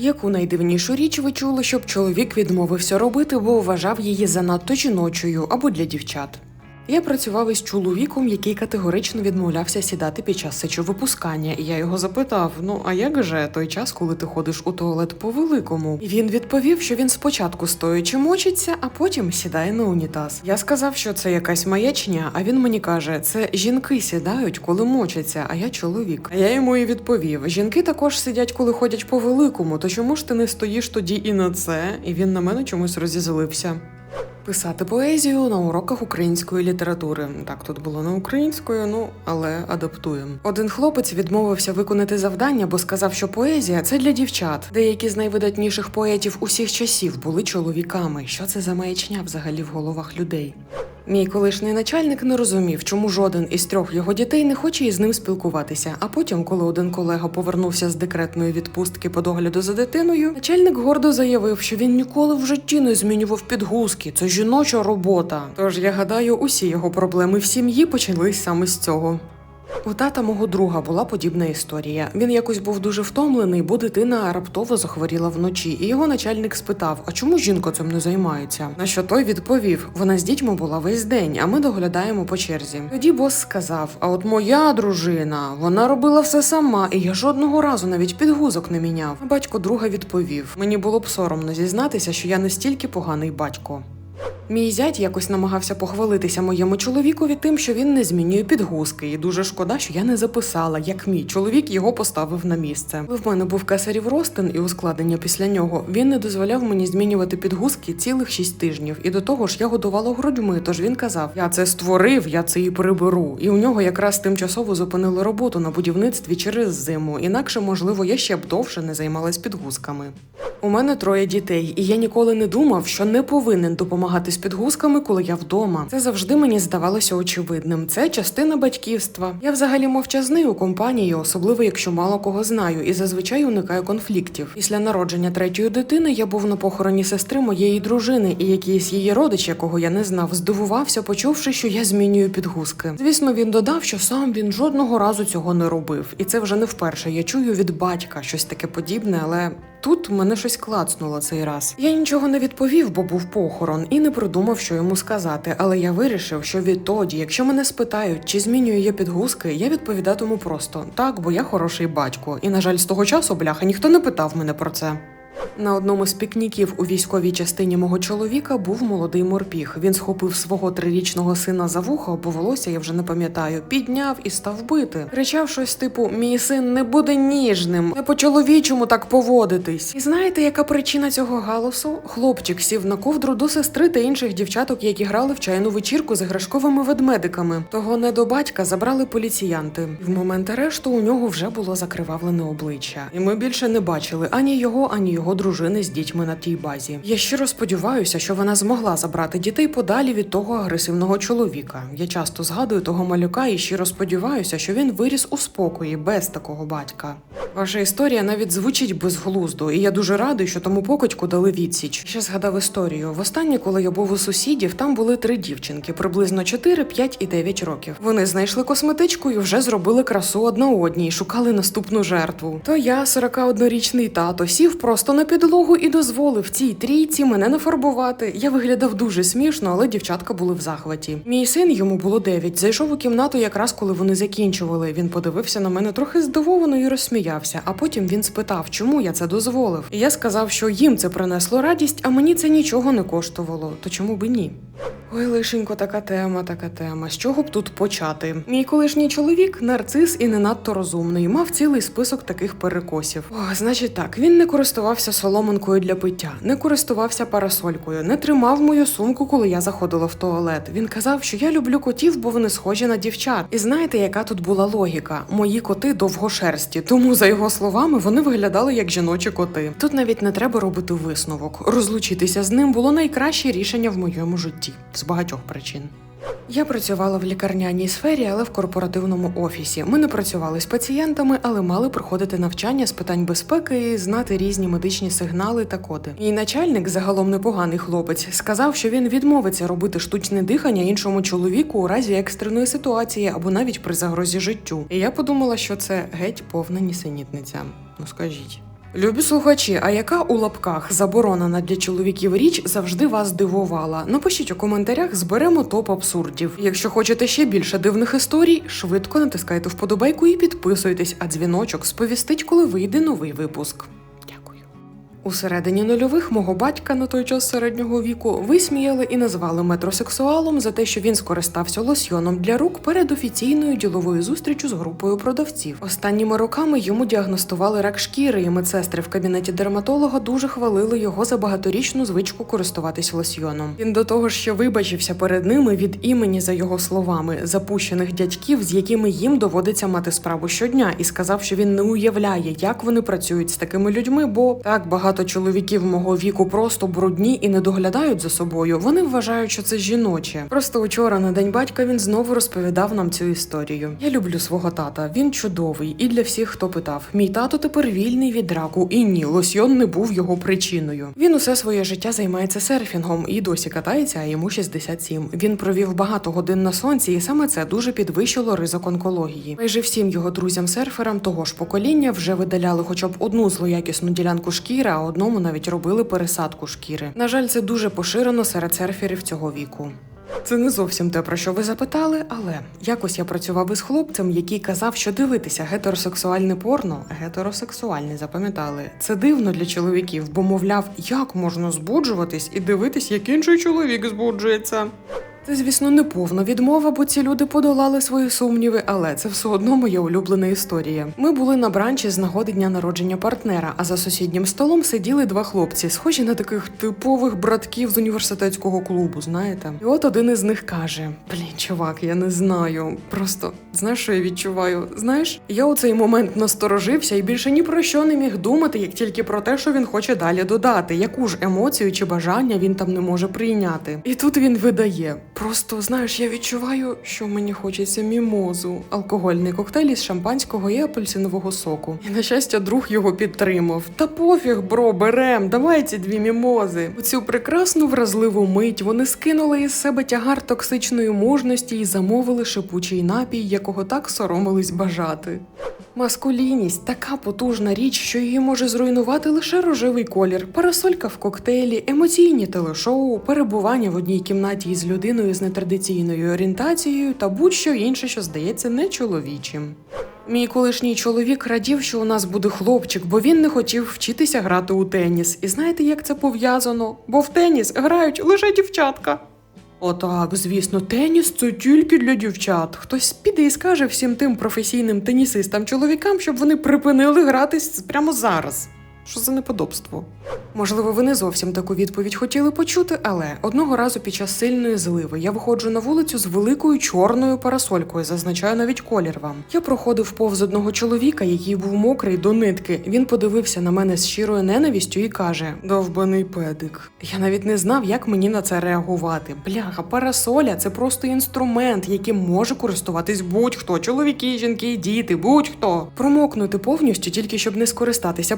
Яку найдивнішу річ ви чули, щоб чоловік відмовився робити, бо вважав її занадто жіночою або для дівчат? Я працював із чоловіком, який категорично відмовлявся сідати під час сечовипускання, і я його запитав: ну а як же той час, коли ти ходиш у туалет по великому? І він відповів, що він спочатку стоячи мочиться, а потім сідає на унітаз. Я сказав, що це якась маячня, а він мені каже: це жінки сідають, коли мочаться, а я чоловік. А я йому і відповів: жінки також сидять, коли ходять по великому. То чому ж ти не стоїш тоді і на це? І він на мене чомусь розізлився. Писати поезію на уроках української літератури. Так, тут було не українською, ну але адаптуємо. Один хлопець відмовився виконати завдання, бо сказав, що поезія це для дівчат. Деякі з найвидатніших поетів усіх часів були чоловіками. Що це за маячня взагалі в головах людей? Мій колишній начальник не розумів, чому жоден із трьох його дітей не хоче із ним спілкуватися. А потім, коли один колега повернувся з декретної відпустки по догляду за дитиною, начальник гордо заявив, що він ніколи в житті не змінював підгузки. Це жіноча робота. Тож я гадаю, усі його проблеми в сім'ї почались саме з цього. У тата мого друга була подібна історія. Він якось був дуже втомлений, бо дитина раптово захворіла вночі, і його начальник спитав: А чому жінка цим не займається? На що той відповів: вона з дітьми була весь день, а ми доглядаємо по черзі. Тоді бос сказав: А от моя дружина, вона робила все сама, і я жодного разу навіть підгузок не міняв. Батько друга відповів: Мені було б соромно зізнатися, що я настільки поганий батько. Мій зять якось намагався похвалитися моєму чоловікові тим, що він не змінює підгузки, і дуже шкода, що я не записала, як мій чоловік його поставив на місце. В мене був кесарів ростин і ускладнення після нього, він не дозволяв мені змінювати підгузки цілих шість тижнів. І до того ж я годувала грудьми, тож він казав: Я це створив, я це і приберу. І у нього якраз тимчасово зупинили роботу на будівництві через зиму. Інакше, можливо, я ще б довше не займалась підгузками. У мене троє дітей, і я ніколи не думав, що не повинен допомагати підгузками, коли я вдома. Це завжди мені здавалося очевидним. Це частина батьківства. Я взагалі мовчазний у компанії, особливо якщо мало кого знаю, і зазвичай уникаю конфліктів. Після народження третьої дитини я був на похороні сестри моєї дружини, і якийсь її родич, якого я не знав, здивувався, почувши, що я змінюю підгузки. Звісно, він додав, що сам він жодного разу цього не робив, і це вже не вперше. Я чую від батька щось таке подібне, але. Тут мене щось клацнуло цей раз. Я нічого не відповів, бо був похорон, і не придумав, що йому сказати. Але я вирішив, що відтоді, якщо мене спитають, чи змінюю я підгузки, я відповідатиму просто так, бо я хороший батько. І на жаль, з того часу, бляха, ніхто не питав мене про це. На одному з пікніків у військовій частині мого чоловіка був молодий морпіг. Він схопив свого трирічного сина за вухо, бо волосся я вже не пам'ятаю, підняв і став бити. Кричав щось типу: Мій син не буде ніжним, не по-чоловічому так поводитись. І знаєте, яка причина цього галасу? Хлопчик сів на ковдру до сестри та інших дівчаток, які грали в чайну вечірку з іграшковими ведмедиками. Того не до батька забрали поліціянти. В момент арешту у нього вже було закривавлене обличчя, і ми більше не бачили ані його, ані його дружини з дітьми на тій базі. Я щиро сподіваюся, що вона змогла забрати дітей подалі від того агресивного чоловіка. Я часто згадую того малюка і щиро сподіваюся, що він виріс у спокої без такого батька. Ваша історія навіть звучить безглуздо, і я дуже радий, що тому покидьку дали відсіч. Ще згадав історію. Востаннє, коли я був у сусідів, там були три дівчинки, приблизно 4, 5 і 9 років. Вони знайшли косметичку і вже зробили красу одна одній, шукали наступну жертву. То я, 41-річний тато, сів просто на підлогу і дозволив цій трійці мене нафарбувати. Я виглядав дуже смішно, але дівчатка були в захваті. Мій син йому було 9, Зайшов у кімнату якраз коли вони закінчували. Він подивився на мене трохи здивовано і розсміявся. А потім він спитав, чому я це дозволив. І я сказав, що їм це принесло радість, а мені це нічого не коштувало. То чому би ні? Ой, лишенько, така тема, така тема. З чого б тут почати? Мій колишній чоловік нарцис і не надто розумний. Мав цілий список таких перекосів. О, значить так, він не користувався соломинкою для пиття, не користувався парасолькою, не тримав мою сумку, коли я заходила в туалет. Він казав, що я люблю котів, бо вони схожі на дівчат. І знаєте, яка тут була логіка? Мої коти довгошерсті, тому за його словами вони виглядали як жіночі коти. Тут навіть не треба робити висновок. Розлучитися з ним було найкраще рішення в моєму житті з багатьох причин. Я працювала в лікарняній сфері, але в корпоративному офісі. Ми не працювали з пацієнтами, але мали проходити навчання з питань безпеки і знати різні медичні сигнали та коди. Мій начальник, загалом непоганий хлопець, сказав, що він відмовиться робити штучне дихання іншому чоловіку у разі екстреної ситуації або навіть при загрозі життю. І я подумала, що це геть повна нісенітниця. Ну скажіть. Любі слухачі, а яка у лапках заборонена для чоловіків річ завжди вас дивувала? Напишіть у коментарях, зберемо топ абсурдів. Якщо хочете ще більше дивних історій, швидко натискайте вподобайку і підписуйтесь, а дзвіночок сповістить, коли вийде новий випуск. У середині нульових мого батька на той час середнього віку висміяли і назвали метросексуалом за те, що він скористався лосьйоном для рук перед офіційною діловою зустрічю з групою продавців. Останніми роками йому діагностували рак шкіри, і медсестри в кабінеті дерматолога дуже хвалили його за багаторічну звичку користуватись лосьйоном. Він до того ж ще вибачився перед ними від імені за його словами запущених дядьків, з якими їм доводиться мати справу щодня, і сказав, що він не уявляє, як вони працюють з такими людьми, бо так багато чоловіків мого віку просто брудні і не доглядають за собою. Вони вважають, що це жіноче. Просто учора на день батька він знову розповідав нам цю історію. Я люблю свого тата. Він чудовий, і для всіх, хто питав. Мій тато тепер вільний від раку, і ні, лосьйон не був його причиною. Він усе своє життя займається серфінгом і досі катається, а йому 67. Він провів багато годин на сонці, і саме це дуже підвищило ризик онкології. Майже всім його друзям-серферам того ж покоління вже видаляли хоча б одну злоякісну ділянку шкіри, одному навіть робили пересадку шкіри. На жаль, це дуже поширено серед серферів цього віку. Це не зовсім те, про що ви запитали, але якось я працював із хлопцем, який казав, що дивитися гетеросексуальне порно, гетеросексуальне, запам'ятали. Це дивно для чоловіків, бо мовляв, як можна збуджуватись і дивитись, як інший чоловік збуджується. Це, звісно, не повна відмова, бо ці люди подолали свої сумніви, але це все одно моя улюблена історія. Ми були на бранчі з нагоди дня народження партнера, а за сусіднім столом сиділи два хлопці, схожі на таких типових братків з університетського клубу, знаєте. І от один із них каже: Блін, чувак, я не знаю. Просто знаєш, що я відчуваю? Знаєш, я у цей момент насторожився і більше ні про що не міг думати, як тільки про те, що він хоче далі додати, яку ж емоцію чи бажання він там не може прийняти. І тут він видає. Просто знаєш, я відчуваю, що мені хочеться мімозу, алкогольний коктейль із шампанського і апельсинового соку. І на щастя, друг його підтримав. Та пофіг, бро, берем, давай ці дві мімози. У цю прекрасну вразливу мить вони скинули із себе тягар токсичної мужності і замовили шипучий напій, якого так соромились бажати. Маскулінність така потужна річ, що її може зруйнувати лише рожевий колір, парасолька в коктейлі, емоційні телешоу, перебування в одній кімнаті із людиною з нетрадиційною орієнтацією та будь-що інше, що здається нечоловічим. Мій колишній чоловік радів, що у нас буде хлопчик, бо він не хотів вчитися грати у теніс. І знаєте, як це пов'язано? Бо в теніс грають лише дівчатка. Отак, звісно, теніс це тільки для дівчат. Хтось піде і скаже всім тим професійним тенісистам чоловікам, щоб вони припинили гратись прямо зараз. Що за неподобство? Можливо, ви не зовсім таку відповідь хотіли почути, але одного разу під час сильної зливи я виходжу на вулицю з великою чорною парасолькою, зазначаю навіть колір вам. Я проходив повз одного чоловіка, який був мокрий до нитки. Він подивився на мене з щирою ненавістю і каже: Довбаний педик. Я навіть не знав, як мені на це реагувати. Бляха, парасоля це просто інструмент, яким може користуватись будь-хто, чоловіки, жінки, діти, будь-хто. Промокнути повністю, тільки щоб не скористатися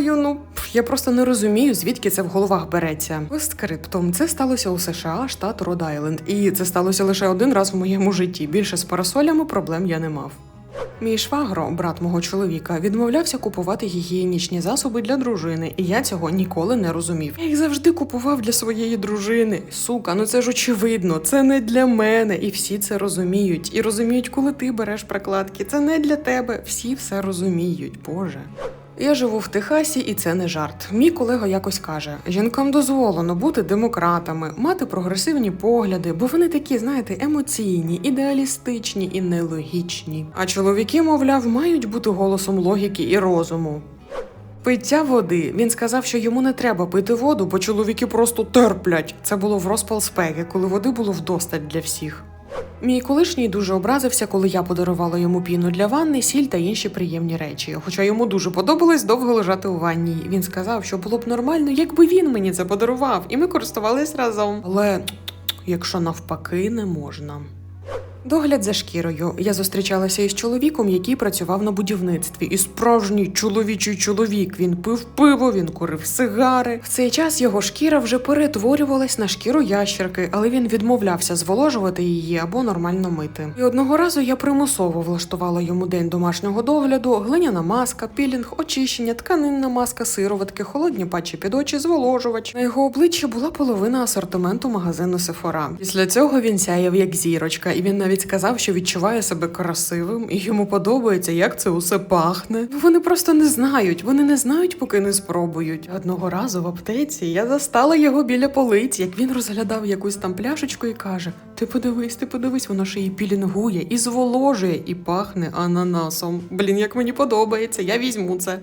парасолею. Ну я просто не розумію, звідки це в головах береться. Постскриптом це сталося у США, штат Род-Айленд, і це сталося лише один раз в моєму житті. Більше з парасолями проблем я не мав. Мій швагро, брат мого чоловіка, відмовлявся купувати гігієнічні засоби для дружини, і я цього ніколи не розумів. Я їх завжди купував для своєї дружини. Сука, ну це ж очевидно, це не для мене, і всі це розуміють. І розуміють, коли ти береш прикладки. Це не для тебе. Всі все розуміють, Боже. Я живу в Техасі, і це не жарт. Мій колега якось каже: жінкам дозволено бути демократами, мати прогресивні погляди, бо вони такі, знаєте, емоційні, ідеалістичні і нелогічні. А чоловіки, мовляв, мають бути голосом логіки і розуму. Пиття води. Він сказав, що йому не треба пити воду, бо чоловіки просто терплять. Це було в розпал спеки, коли води було вдосталь для всіх. Мій колишній дуже образився, коли я подарувала йому піну для ванни, сіль та інші приємні речі. Хоча йому дуже подобалось довго лежати у ванні. Він сказав, що було б нормально, якби він мені це подарував, і ми користувались разом. Але якщо навпаки не можна. Догляд за шкірою. Я зустрічалася із чоловіком, який працював на будівництві. І справжній чоловічий чоловік. Він пив пиво, він курив сигари. В цей час його шкіра вже перетворювалась на шкіру ящерки, але він відмовлявся зволожувати її або нормально мити. І одного разу я примусово влаштувала йому день домашнього догляду, глиняна маска, пілінг, очищення, тканинна маска, сироватки, холодні патчі під очі, зволожувач. На його обличчі була половина асортименту магазину Сефора. Після цього він сяяв як зірочка, і він навіть сказав, що відчуває себе красивим, і йому подобається, як це усе пахне. Вони просто не знають. Вони не знають, поки не спробують. Одного разу в аптеці я застала його біля полиць, як він розглядав якусь там пляшечку і каже: Ти подивись, ти подивись, воно ще і пілінгує, і зволожує, і пахне ананасом. Блін, як мені подобається, я візьму це.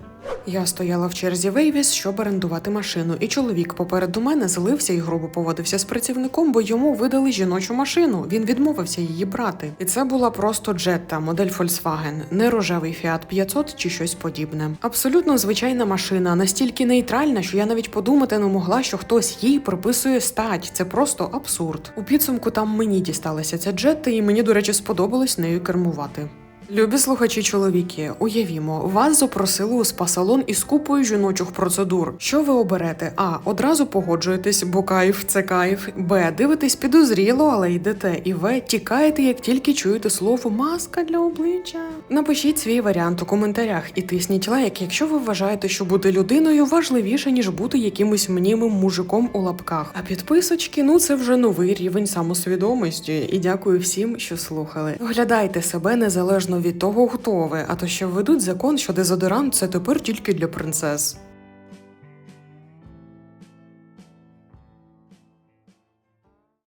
Я стояла в черзі Вейвіс, щоб орендувати машину, і чоловік попереду мене злився і грубо поводився з працівником, бо йому видали жіночу машину. Він відмовився її брати. І це була просто Jetta, модель Volkswagen, не рожевий Fiat 500 чи щось подібне. Абсолютно звичайна машина, настільки нейтральна, що я навіть подумати не могла, що хтось їй приписує стать. Це просто абсурд. У підсумку там мені дісталася ця джета, і мені, до речі, сподобалось нею кермувати. Любі слухачі чоловіки, уявімо, вас запросили у спа-салон із купою жіночих процедур. Що ви оберете? А. Одразу погоджуєтесь, бо кайф це кайф. Б. Дивитесь підозріло, але йдете. І В. Тікаєте, як тільки чуєте слово маска для обличчя. Напишіть свій варіант у коментарях і тисніть лайк, якщо ви вважаєте, що бути людиною важливіше, ніж бути якимось мнімим мужиком у лапках. А підписочки, ну це вже новий рівень самосвідомості. І дякую всім, що слухали. Оглядайте себе незалежно від того, хто ви, а то ще введуть закон, що дезодорант це тепер тільки для принцес.